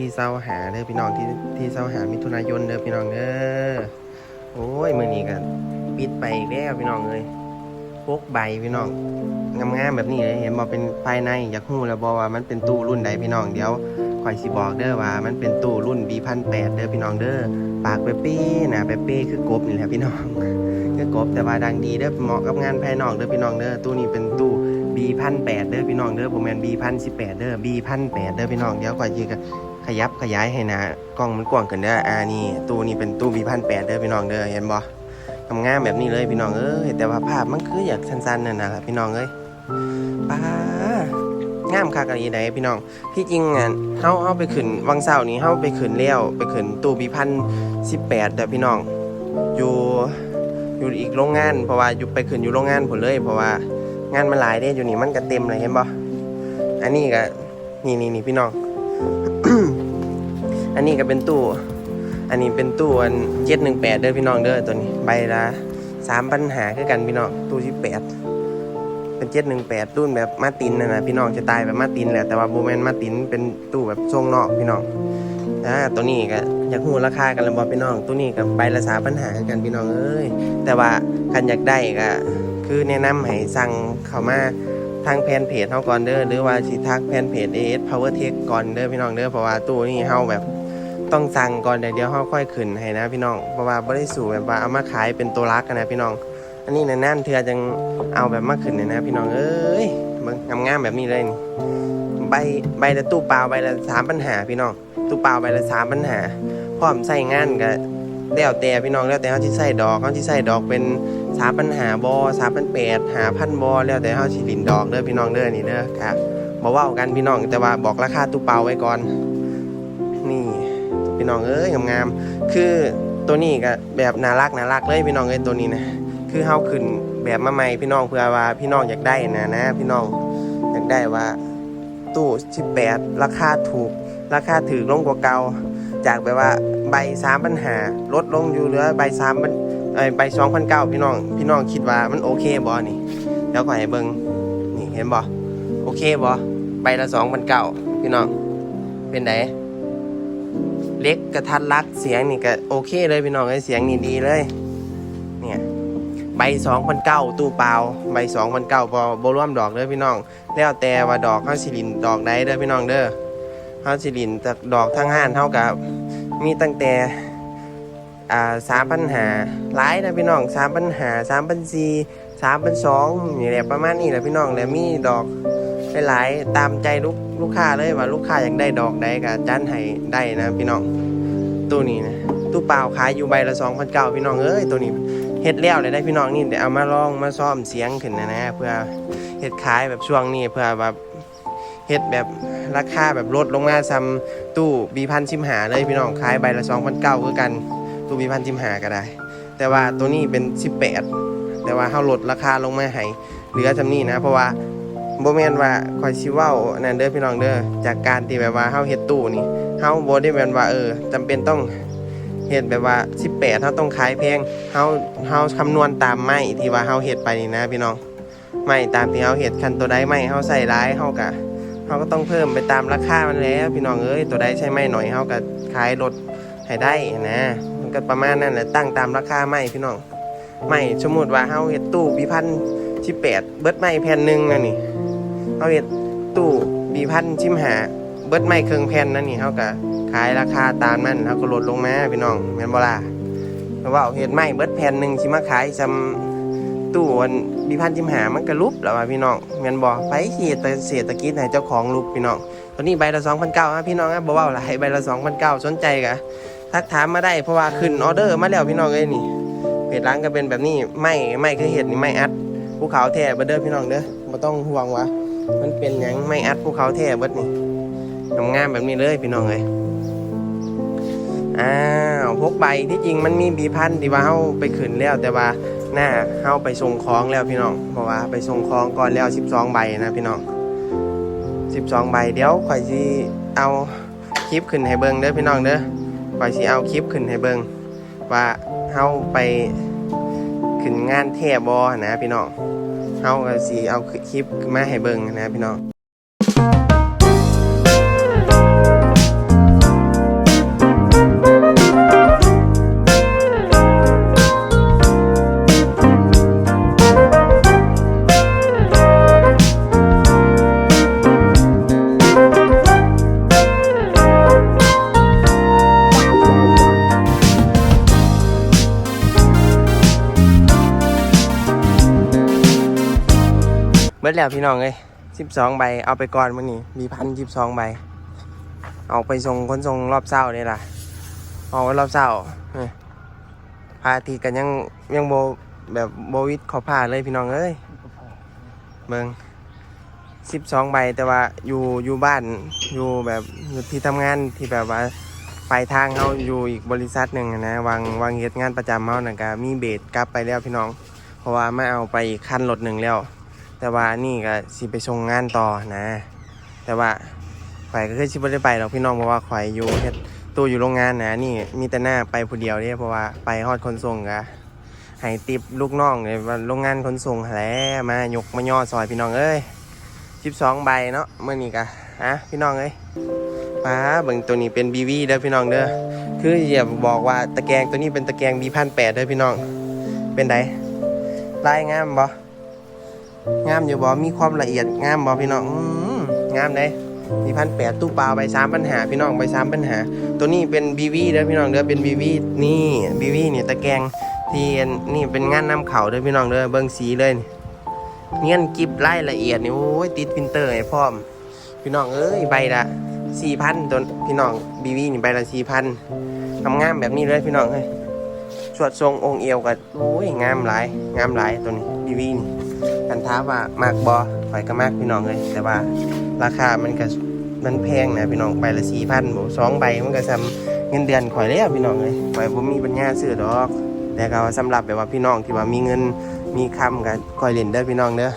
ที่เศร้าหาเด้อพี่น้องที่ที่เศร้าหามิถุนายนเด้อพี่น้องเด้อโอ้ยมือนี้ก็ปิดไปอีกแล้วพี่น้องเลยพกใบพี่น้องงามๆแบบนี้เลยเห็นบอกเป็นภายในอยากหู้แล้วบอกว่ามันเป็นตู้รุ่นใดพี่น้องเดี๋ยวข่อยสิบอกเด้อว่า มันเป็นตู้รุ่น B1008 เด้อพี่น้องเด้อปากเป๊ะๆนะเป๊ะๆคือกบนี่แหละพี่น้องคือกบแต่ว่าดังดีเด้อเหมาะกับงานภายนอกเด้อพี่น้องเด้อตู้นี้เป็นตู้ B พันแปดเด้อพี่น้องเด้อผมแมน B พันสิบแปดเด้อ B พันแปดเด้อพี่น้องเดี๋ยวก่อนจีก็ ขยับขยายให้นะกล้องมันกว้างขึ้นเด้ออ่านี่ตู้นี้เป็นตู้ B พันแปดเด้อพี่น้องเด้อเห็นบ่ทำงานแบบนี้เลยพี่น้องเอ้ยแต่ว่าภาพมันคืออยากสั้นๆนั่นน่ะล่ะพี่น้องเอ้ยป้างามคักอะไรใดพี่น้องที่จริงอะเฮาเฮาไปขึ้นวังเสาร์นี้เฮาไปขึ้นเลี้ยวไปขึ้นตู้ B พันสิบแปดเด้อพี่น้อง อยู่อยู่อีกโรงงานเพราะว่าอยู่ไปขึ้นอยู่โรงงานผลเลย เพราะว่างานมันหลายเด้อยู่นี่มันก็เต็มเลยเห็นบ่อันนี้ก็นี่นี่นี่พี่น้อง อันนี้ก็เป็นตู้ อันนี้เป็นตู้อันเจ็ดหนึ่งแปดเด้อพี่น้องเด้อตัวนี้ใบละสามปัญหาคือกันพี่น้องตู้ที่แปดเป็นเจ็ดหนึ่งแปดรุ่นแบบมาตินนะนะพี่น้องจะตายแบบมาตินแหละแต่ว่าโบแมนมาตินเป็นตู้แบบทรงนอกพี่น้องอ่าตัวนี้ก็อยากหูราคากันแล้วบอกพี่น้อง ตัวนี้กับใบละสามปัญหาคือกันพี่น้องเอ้ยแต่ว่ากันอยากได้ก็คือแนะนำให้สั่งเข้ามาทางแฟนเพจเฮาก่อนเด้อหรือว่าสิทักแฟนเพจ AS Power Tech ก่อนเด้อพี่น้องเด้อเพราะว่าตู้นี้เฮาแบบ ต้องสั่งก่อนเดี๋ยวเดี๋ยวเฮาค่อยขึ้นให้นะพี่น้อง เพราะว่าบ่ได้สู่แบบว่าเอามาขายเป็นตัวรักกันนะพี่น้อง อันนี้นานๆเทื่อจังเอาแบบมาขึ้นเลยนะพี่น้องเอ้ยเบิ่งงามๆแบบนี้เลยนี่ใบใบละตู้เปล่าใบละสามปัญหาพี่น้องตู้เปล่าใบละสามปัญหาพร้อมใส่งานก็แล้วแต่พี่น้องแล้วแต่เฮาสิใส่ดอกเฮาสิใส่ดอกเป็นสามปัญหาบอสามพันแปดหาพันบอแล้วแต่เฮาสิลินดอกเด้อพี่น้องเด้อนี่เด้อครับบ่เว้ากันพี่น้องแต่ว่าบอกราคาตู้เปล่าไว้ก่อน นี่ พี่น้องเอ้ยงามๆคือตัวนี้ก็แบบน่ารักน่ารักเลยพี่น้องเอ้ยตัวนี้นะคือเฮาขึ้นแบบมาใหม่พี่น้องเพื่อว่าพี่น้องอยากได้นะนะ พี่น้องอยากได้ว่าตู้18ราคาถูก ราคาถือลงกว่าเก่าจากแบบว่าใบสามปัญหาลดลงอยู่เหลือใบสามปัญไอ้ใบสองพันเก้าพี่น้อง พี่น้องคิดว่ามันโอเคบอนี่เดี๋ยวขอให้เบิงนี่เห็นบอโอเคบอใบละสองพันเก้าพี่น้องเป็นได เล็กกระทัดรักเสียงนี่ก็โอเคเลยพี่น้องเอ้ยเสียงนี่ดีเลย เนี่ยใบสองพันเก้าตู้เปล่าใบสองพันเก้าบอบร่วมดอกเด้อพี่น้อง แล้วแต่ว่าดอกเขาสิรินดอกใดเด้อพี่น้องเด้อเขาสิรินจากดอกทั้งห้านเท่ากับ มีตั้งแต่อ่าสามปัญหาหลายนะพี่น้องสามปัญหาสามปัญสีสามปัญสองนี่แหละประมาณนี้แหละพี่น้องแล้วมีดอก หลายๆตามใจลูกลูกค้าเลยว่าลูกค้าอยากได้ดอกใดก็จันให้ได้นะพี่น้องตู้นี้นะตู้เปล่าขายอยู่ใบละสองพันเก้าพี่น้องเอ้ยตัวนี้เฮ็ดแล้วเลยได้พี่น้องนี่เดี๋ยวเอามาลองมาซ่อมเสียงขึ้นนะนะเพื่อเฮ็ดขายแบบช่วงนี้เพื่อแบบเฮ็ดแบบราคาแบบลดลงมาซ้ำตู้บีพันชิมหาเลยพี่น้องขายใบละสองพันเก้าคือกันตู้มีพันจิมหาก็ได้ แต่ว่าตัวนี้เป็น18แปดแต่ว่าเฮาลดราคาลงมาให้เหลือจำนี้นะ เพราะว่า บ่แม่นว่าคอยชิเว้านั่นเด้อพี่น้องเด้อจากการที่แบบว่าเฮาเฮ็ดตู้นี่เฮาบ่ได้แม่นว่าเออจำเป็นต้องเฮ็ดแบบว่า 18เฮาต้องขายแพงเฮาเฮาคำนวณตามไม้ที่ว่าเฮาเฮ็ดไปนี่นะพี่น้องไม้ตามที่เฮาเฮ็ดคันตัวใดไม้เฮาใส่หลายเฮาก็เฮาก็ต้องเพิ่มไปตามราคามันแล้ว พี่น้องเอ้ยตัวใดใช้ไม้หน่อยเฮาก็ขายลดให้ได้นะ มันก็ประมาณนั้นแหละตั้งตามราคาไม้พี่น้องไม้สมมุติว่าเฮาเฮ็ดตู้บีพันชิแปดเบิดไม้แผ่นนึงนะนี่ เฮาเฮ็ดตู้บีพันชิมหาเบิดไม้เครื่องแผ่นนั่นนี่เฮาก็ขายราคาตามนั้นเฮาก็ลดลงมาพี่น้องแมนบล่ะเพราะว่าเฮ็ดไม้เบิดแผ่นหนึ่งสิมาขายซำตู้อันบีพันชิมหามันก็ลุบแล้วว่าพี่น้องแมนบ่ไปเฮ็ดแต่เศรษฐกิจให้เจ้าของลุบพี่น้องตัวนี้ใบละ2,900ฮะพี่น้องนะบ่เว้าหลายใบละ2,900สนใจกะทักถามมาได้เพราะว่าขึ้นออเดอร์มาแล้วพี่น้องเอ้ยนี่เพจร้านก็เป็นแบบนี้ไม่ไม่คือเห็ดนี่ไม่อัดภูเขาแท้เบิดเด้อพี่น้องเด้อม่ต้องห่วงว่า มันเป็นหยังไม่อัดภูเขาแท้เบิดนี่งามแบบนี้เลยพี่น้องเอ้ยอ้าวพกใบที่จริงมันมีบีพันที่ว่าเฮาไปขึ้นแล้วแต่ว่าหน้าเฮาไปส่งของแล้วพี่น้อง เพราะว่าไปส่งของก่อนแล้ว 12 ใบนะพี่น้อง 12 ใบเดี๋ยวข่อยสิเอาคลิปขึ้นให้เบิ่งเด้อพี่น้องเด้อข่อยสิเอาคลิปขึ้นให้เบิ่งว่าเฮาไปขึ้นงานแท่บอนะพี่น้อง เฮาก็สิเอาคลิปมาให้เบิ่งนะพี่น้อง เบิดแล้วพี่น้องเอ้ยสิบสองใบเอาไปก่อนมื้อนี้มีพันสิบสองใบ เอาไปส่งคนส่งรอบเช้านี่ล่ะเอาไว้รอบเช้าพาทิตย์กันยังยังโบแบบโบวิดขอผ่าเลยพี่น้องเอ้ยเมืองสิบสองใบแต่ว่าอยู่อยู่บ้านอยู่แบบอยู่ที่ทำงานที่แบบว่าปลายทางเขาอยู่อีกบริษัทหนึ่งนะวางวางเหตุงานประจำเขาหน่ะก็มีเบสกลับไปแล้วพี่น้อง เพราะว่าไม่เอาไปอีกขั้นรถหนึ่งแล้ว แต่ว่านี่ก็สิไปส่งงานต่อนะ แต่ว่าข่อยก็คือสิบ่ได้ไปหรอกพี่น้องเพราะว่าข่อยอยู่เฮ็ดตัวอยู่โรงงานนะนี่มีแต่หน้าไปผู้เดียวเด้เพราะว่าไปฮอดขนส่งก็ให้ติปลูกน้องเลยว่าโรงงานขนส่งแหล้วมายกมาย่อซอยพี่น้องเอ้ย12ใบเนาะเมื้อนี้ก็ฮะพี่น้องเอ้ยป้าเบิ่งตัวนี้เป็น BV เด้อพี่น้องเด้อคืออย่าบอกว่าตะแกรงตัวนี้เป็นตะแกรง B1008 เด้อพี่น้องเป็นไดลายงามบ่ งามอยู่บ่มีความละเอียดงามบ่พี่น้องอืมงามเลยมีพันแปดตู้ปลาใบสามปัญหาพี่น้องใบสามปัญหา ตัวนี้เป็นบีวีเด้อพี่น้องเด้อเป็นบีวีนี่บีวีนี่ตะแกงที่นนี่เป็นงานนำเข่าเด้อพี่น้องเด้อเบิ่งสีเลยเงี้ยนกิบไล่ละเอียดนี่โอ้ยติดพิมพ์เตอร์ให้พร้อม พี่น้องเอ้ยใบละสี่พันตัวพี่น้องบีวีนี่ใบละสี่พันทำงามแบบนี้เลยพี่น้องเฮ้ยสวดทรงองค์เอวกับโอ้ยงามหลายงามหลายตัวนี้บีวีนี่ กันท้ามว่ามากบอข่อยก็มากพี่น้องเลย แต่ว่าราคามันก็มันแพงนะพี่น้องใบละสี่พันบสองใบมันก็ซ้ำเงินเดือนข่อยแล้วพี่น้องเลยข่อยผมมีปัญญาซื้อดอก แต่ก็สำหรับแบบว่าพี่น้องที่ว่ามีเงินมีคำกันข่อยเล่นเด้อพี่น้องเด้อ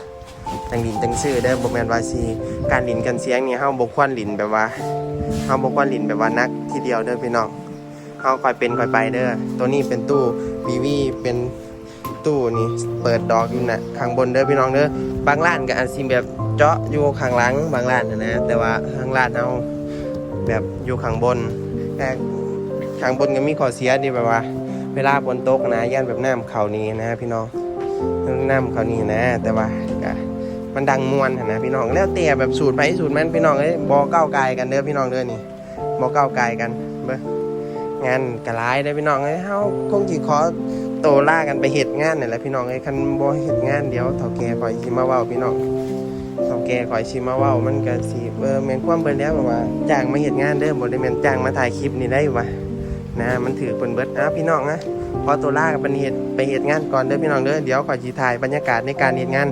ตังดินตังซื้อเด้อบ่แม่นว่าสิการดินกันเสียงนี่เฮาบ่ควรดินแบบว่าเฮาบ่ควรดินแบบว่านักทีเดียวเด้อพี่น้องเฮาค่อยเป็นค่อยไปเด้อตัวนี้เป็นตู้บีวีเป็น ตู้นี่เปิดดอกอยู่นะข้างบนเด้อพี่น้องเด้อบางร้านก็อาจสิแบบเจาะอยู่ข้างหลังบางร้านนะนะแต่ว่าข้างร้านเอาแบบอยู่ข้างบนแต่ข้างบนก็มีข้อเสียดีแบบว่า เวลาฝนโต๊กนะย่านแบบน้ำเขานี้นะพี่น้องน้ำเขานี้นะ แต่ว่าก็มันดังมวนนะพี่น้องแล้วแต่แบบสูตรไปสูตรมันพี่น้องเอ้ยบ่ก้าวไกลกันเด้อพี่น้องเด้อนี่บ่ก้าวไกลกันเบ้งานกระไรเด้อพี่น้องเอ้ยเฮาคงสิขอ โตล่ากันไปเหตุงานนี่แหละพี่น้องไอ้คันบ่เหตุงานเดี๋ยวเฒ่าแก่คอยสิมาเว้าพี่น้องเฒ่าแก่คอยสิมาเว้ามันก็สิเออแม่นความเบิ่นแล้วแบบว่าจ้างมาเหตุงานเด้อบ่ได้แม่นจ้างมาถ่ายคลิปนี่ได้วะนะมันถือเพิ่นเบิดอ้าพี่น้องนะพอโตล่ากันไปเหตุไปเหตุงานก่อนเด้อพี่น้องเด้อเดี๋ยวขอยสิถ่ายบรรยากาศในการเหตุงาน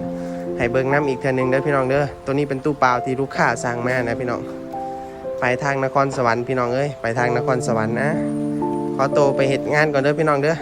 ให้เบิ่งน้ำอีกเทื่อหนึงเด้อพี่น้องเด้อตัวนี้เป็นตู้เปล่าที่ลูกค้าสั่งมานะพี่น้องไปทางนครสวรรค์พี่น้องเอ้ยไปทางนครสวรรค์นะขอโตไปเหตุงานก่อนเด้อพี่น้องเด้อ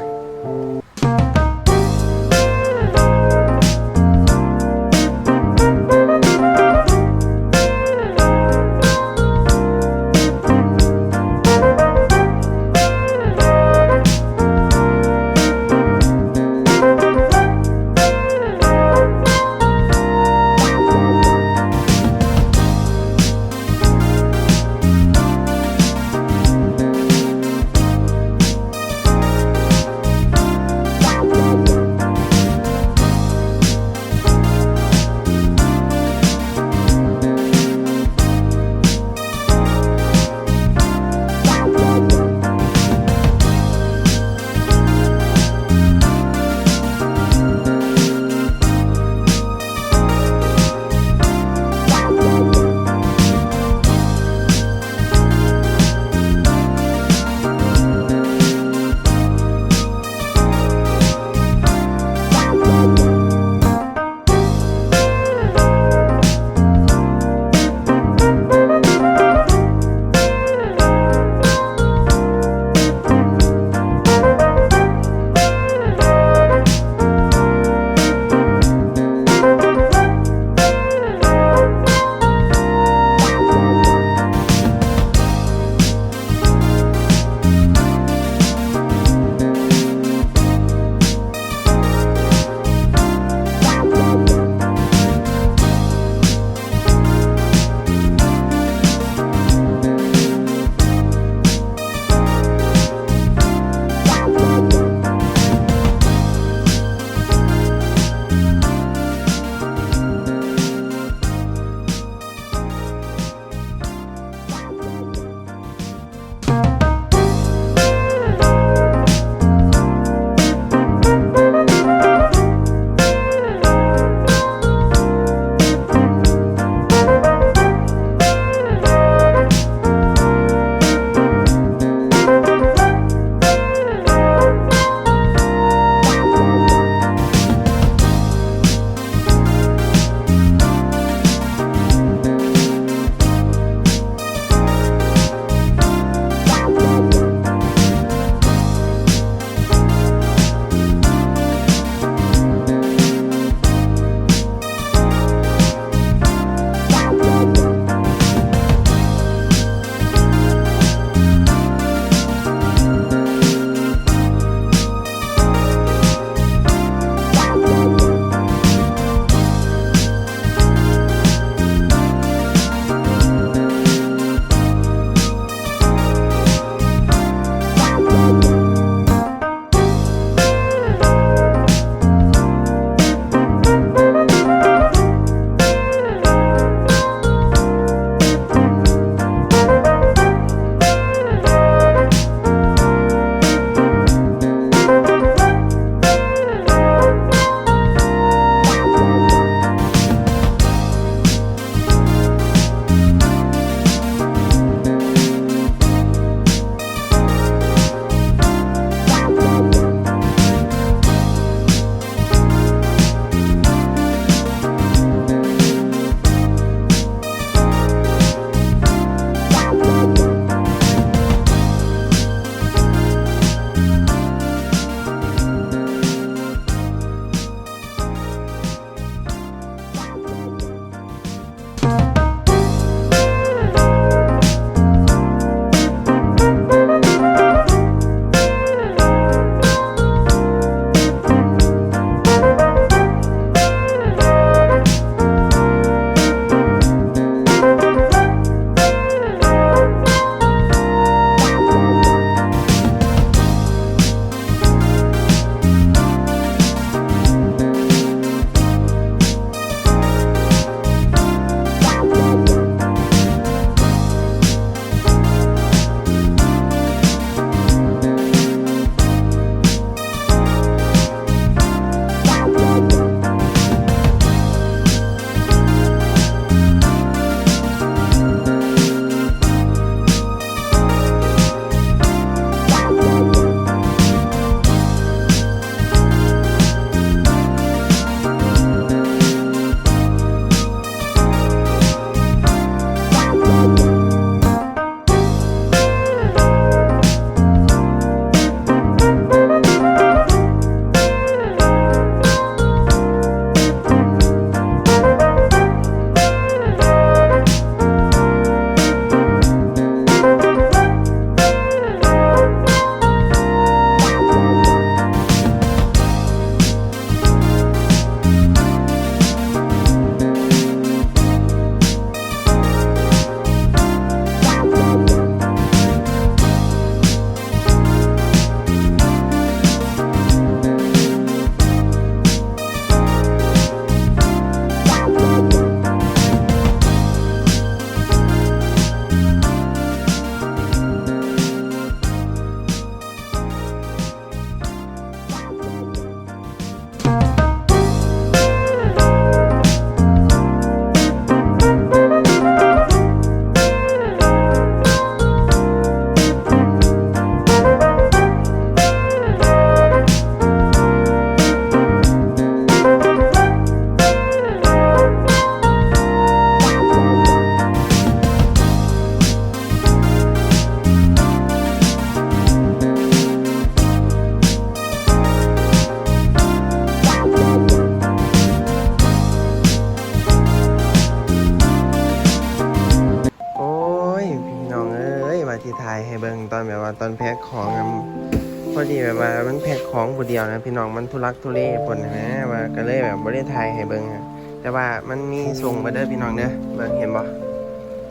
ผู้เดียวนะพี่น้องมันทุลักทุเลปนนะนะว่าก็เลยแบบบ่ได้ถ่ายให้เบิ่งอะแต่ว่ามันมีส่งมาเด้อพี่น้องเด้อเบิ่งเห็นบ่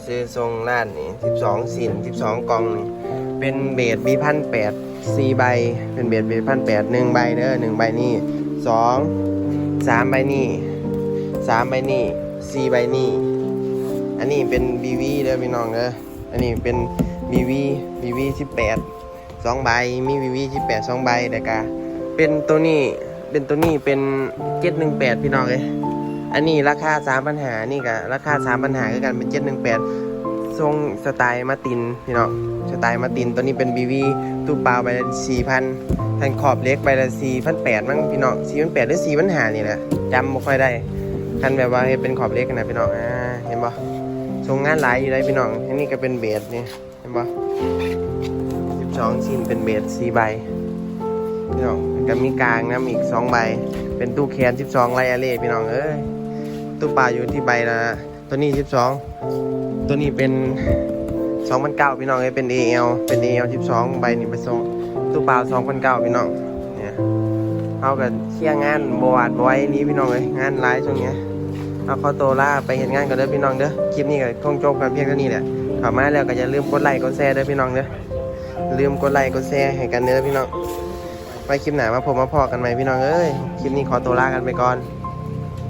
ซื้อส่งร้านนี่12สิน12กล่องนี่เป็นเบสบีพันแปดสี่ใบ เป็นเบสบีพันแปดหนึ่งใบเด้อหนึ่งใบนี่สองสามใบนี่สามใบนี่สี่ใบนี่อันนี้เป็น BV เด้อพี่น้องเด้ออันนี้เป็น BV BV 18สองใบมี BV 18สองใบแต่กะ เป็นตัวนี้ เป็นตัวนี้เป็น718พี่น้องเอ้ยอันนี้ราคา3ปัญหานี่กะราคา3ปัญหาคือกันเป็น718ทรงสไตล์มาตินพี่น้องสไตล์มาตินตัวนี้เป็น BV ตู้เปล่าไปละ4,000แผ่นขอบเล็กไปละ4,800มั้งพี่น้อง4,800หรือ4,500นี่แหละจำไม่ค่อยได้คันแบบว่าเป็นขอบเล็กนะพี่น้องอ่าเห็นบ่ทรงงานหลายอยู่ได้พี่น้องอันนี้ก็เป็นเบสนี่เห็นปะสิบสองชิ้นเป็นเบสสี่ใบพี่น้อง ก็มีกลางนะมีอีกสองใบ เป็นตู้แคนสิบสองไลอาเล่พี่น้องเอ้ยตู้ปลาอยู่ที่ใบละตัวนี้สิบสองตัวนี้เป็นสองพันเก้าพี่น้องเอ้ยเป็น AL เป็น AL สิบสองใบนี่ไปส่งตู้ปลาสองพันเก้าพี่น้องเนี่ยเอากับเชี่ยงานบวาดบอยนี้พี่น้องเอ้ยงานหลายช่วงเนี้ยเอาขอตัวลาไปเห็นงานกันเด้อพี่น้องเด้อคลิปนี้ก็คงจบกันเพียงเท่านี้แหละเข้ามาแล้วก็อย่าลืมกดไลค์กดแชร์เด้อพี่น้องเด้อลืมกดไลค์กดแชร์ให้กันเด้อพี่น้อง ไว้คลิปหน้ามาพบมาพอกันไหมพี่น้องเอ้ย คลิปนี้ขอตัวลากันไปก่อน